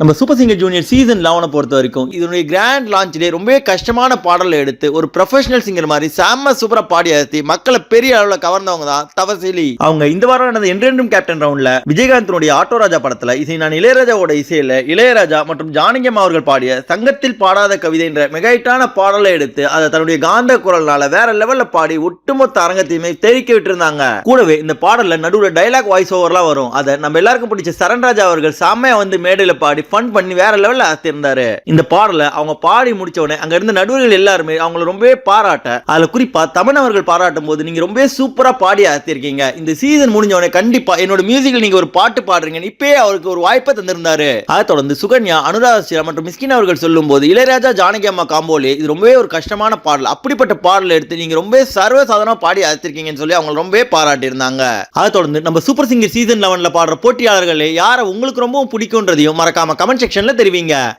நம்ம super singer junior season லெவனை பொறுத்த வரைக்கும் இதனுடைய கிராண்ட் லான்ச்லேயே ரொம்பவே கஷ்டமான பாடலை எடுத்து ஒரு ப்ரொஃபஷனல் சிங்கர் மாதிரி செம்ம சூப்பராக பாடி அழுத்தி மக்களை பெரிய அளவில் கவர்ந்தவங்க தான் தவசிலி அவங்க இந்த வாரம் நடந்த என்றென்றும் கேப்டன் ரவுண்டில் விஜயகாந்தனுடைய ஆட்டோராஜா படத்தில் இசை நான் இளையராஜாவோட இசையில் இளையராஜா மற்றும் ஜானகியம் அவர்கள் பாடிய சங்கத்தில் பாடாத கவிதை என்ற மிகைட்டான பாடலை எடுத்து அதை தன்னுடைய காந்த குரல்னால வேற லெவலில் பாடி ஒட்டுமொத்த அரங்கத்தையுமே தெரிக்க விட்டுருந்தாங்க. கூடவே இந்த பாடலில் நடுவில் டைலாக் வாய்ஸ் ஓவர்லாம் வரும். அதை நம்ம எல்லாருக்கும் பிடிச்ச சரண்ராஜா அவர்கள் செம்மையா வந்து மேடையில் பாடி ஃபன் பண்ணி வேற லெவல்ல ஆத்திருந்தாரு இந்த பாடலை அவங்க பாடி முடிச்ச உடனே அங்க இருந்த நடுவர்கள் எல்லாருமே அவங்கள ரொம்பவே பாராட்ட அதுல குறிப்பா தமிழ் அவர்கள் பாராட்டும் போது நீங்க ரொம்பவே சூப்பரா பாடி ஆத்திருக்கீங்க. இந்த சீசன் முடிஞ்ச உடனே கண்டிப்பா என்னோட மியூசிக்கில் நீங்க ஒரு பாட்டு பாடுறீங்க இப்பயே அவருக்கு ஒரு வாய்ப்பை தந்திருந்தாரு. அதை தொடர்ந்து சுகன்யா அனுராதா மற்றும் மிஸ்கின் அவர்கள் சொல்லும் போது இளையராஜா ஜானகி அம்மா காம்போலே இது ரொம்பவே ஒரு கஷ்டமான பாடல். அப்படிப்பட்ட பாடலை எடுத்து நீங்க ரொம்பவே சர்வசாதாரண பாடி ஆத்திருக்கீங்கன்னு சொல்லி அவங்க ரொம்பவே பாராட்டியிருந்தாங்க. அதை தொடர்ந்து நம்ம சூப்பர் சிங்கர் சீசன் லெவன்ல பாடுற போட்டியாளர்களே யாரை உங்களுக்கு ரொம்பவும் பிடிக்கும்ன்றதையும் மறக்காம கமெண்ட் செக்ஷன்ல தெரிவிங்க.